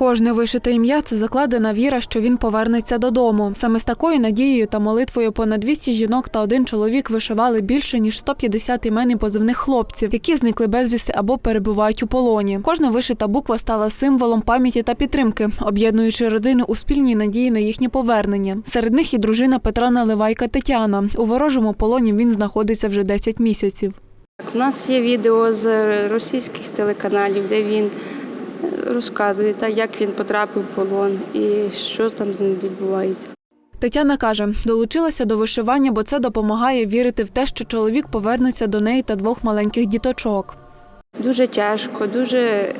Кожне вишите ім'я це закладена віра, що він повернеться додому. Саме з такою надією та молитвою понад 200 жінок та один чоловік вишивали більше ніж 150 імен і позивних хлопців, які зникли безвісти або перебувають у полоні. Кожна вишита буква стала символом пам'яті та підтримки, об'єднуючи родини у спільній надії на їхнє повернення. Серед них і дружина Петра Наливайка Тетяна. У ворожому полоні він знаходиться вже 10 місяців. У нас є відео з російських телеканалів, де він розказує, так, як він потрапив в полон і що там з ним відбувається. Тетяна каже, долучилася до вишивання, бо це допомагає вірити в те, що чоловік повернеться до неї та двох маленьких діточок. Дуже тяжко, дуже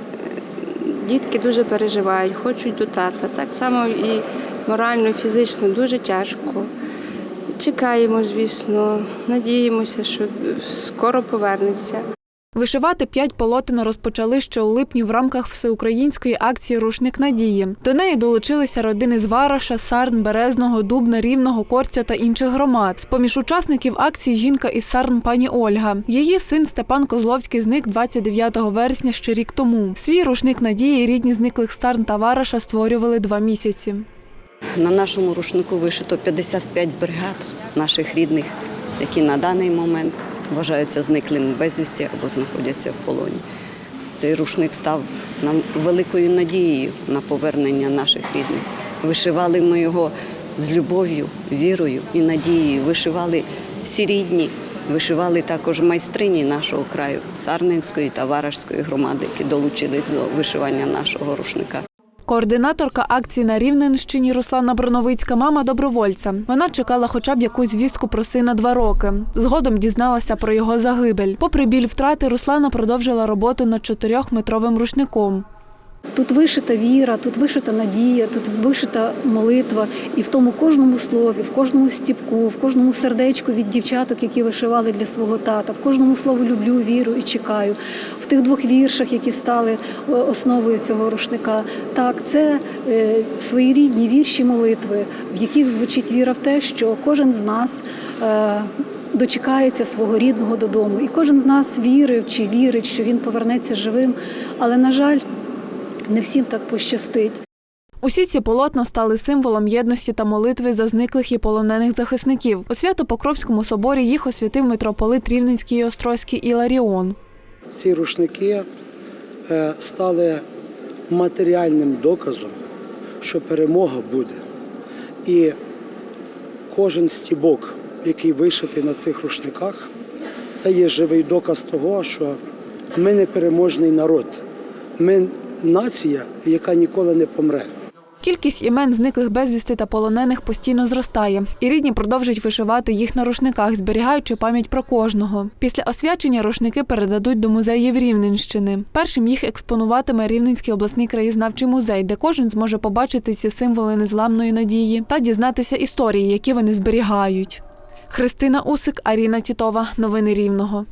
дітки дуже переживають, хочуть до тата. Так само і морально, і фізично дуже тяжко. Чекаємо, звісно, надіємося, що скоро повернеться. Вишивати п'ять полотен розпочали ще у липні в рамках всеукраїнської акції Рушник надії. До неї долучилися родини з Вараша, Сарн, Березного, Дубна, Рівного, Корця та інших громад. З поміж учасників акції жінка із Сарн пані Ольга. Її син Степан Козловський зник 29 вересня ще рік тому. Свій рушник надії рідні зниклих Сарн та Вараша створювали два місяці. На нашому рушнику вишито 55 бригад наших рідних, які на даний момент вважаються зниклими безвісті або знаходяться в полоні. Цей рушник став нам великою надією на повернення наших рідних. Вишивали ми його з любов'ю, вірою і надією. Вишивали всі рідні, вишивали також майстрині нашого краю Сарненської та Варажської громади, які долучились до вишивання нашого рушника. Координаторка акції на Рівненщині Руслана Броновицька мама добровольця. Вона чекала хоча б якусь звістку про сина два роки. Згодом дізналася про його загибель. Попри біль втрати, Руслана продовжила роботу над чотирьохметровим рушником. Тут вишита віра, тут вишита надія, тут вишита молитва, і в тому кожному слові, в кожному стіпку, в кожному сердечку від дівчаток, які вишивали для свого тата, в кожному слову люблю, віру і чекаю. В тих двох віршах, які стали е, основою цього рушника. Так, це е, своєрідні вірші молитви, в яких звучить віра в те, що кожен з нас. Е, Дочекається свого рідного додому, і кожен з нас вірив чи вірить, що він повернеться живим. Але на жаль, не всім так пощастить. Усі ці полотна стали символом єдності та молитви за зниклих і полонених захисників. У Свято-Покровському соборі їх освятив митрополит Рівненський і Острозький Іларіон. Ці рушники е, стали матеріальним доказом, що перемога буде. І кожен стібок, який вишитий на цих рушниках, це є живий доказ того, що ми непереможний народ. Ми нація, яка ніколи не помре. Кількість імен зниклих безвісти та полонених постійно зростає, і рідні продовжують вишивати їх на рушниках, зберігаючи пам'ять про кожного. Після освячення рушники передадуть до музеїв Рівненщини. Першим їх експонуватиме Рівненський обласний краєзнавчий музей, де кожен зможе побачити ці символи незламної надії та дізнатися історії, які вони зберігають. Христина Усик, Аріна Тітова. Новини Рівного.